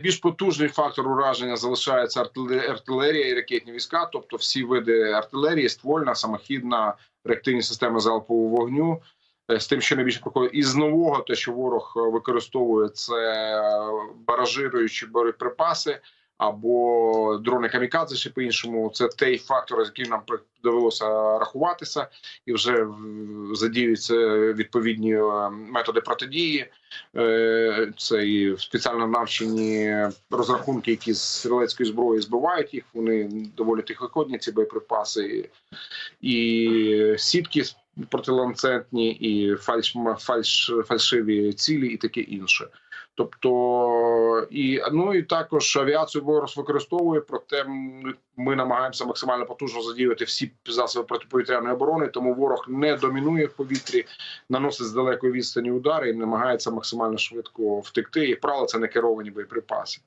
Більш потужний фактор ураження залишається артиле- артилерія і ракетні війська, тобто всі види артилерії, ствольна, самохідна, реактивні системи залпового вогню. Е, З тим, що найбільше проходить з нового, те, що ворог е, використовує, це е, баражируючі боєприпаси або дрони камікадзе, ще по-іншому. Це той фактор, з яким нам довелося рахуватися, і вже задіюються відповідні е, методи протидії. Е, Це і спеціально навчені розрахунки, які з стрілецької зброї збивають їх. Вони доволі тихоходні, ці боєприпаси, і сітки протиланцетні, і фальш, фальш, фальшиві цілі, і таке інше. Тобто, і ну і також авіацію ворог використовує, проте ми, намагаємося максимально потужно задіяти всі засоби протиповітряної оборони. Тому ворог не домінує в повітрі, наносить з далекої відстані удари і намагається максимально швидко втекти. Як правило, це не керовані боєприпаси.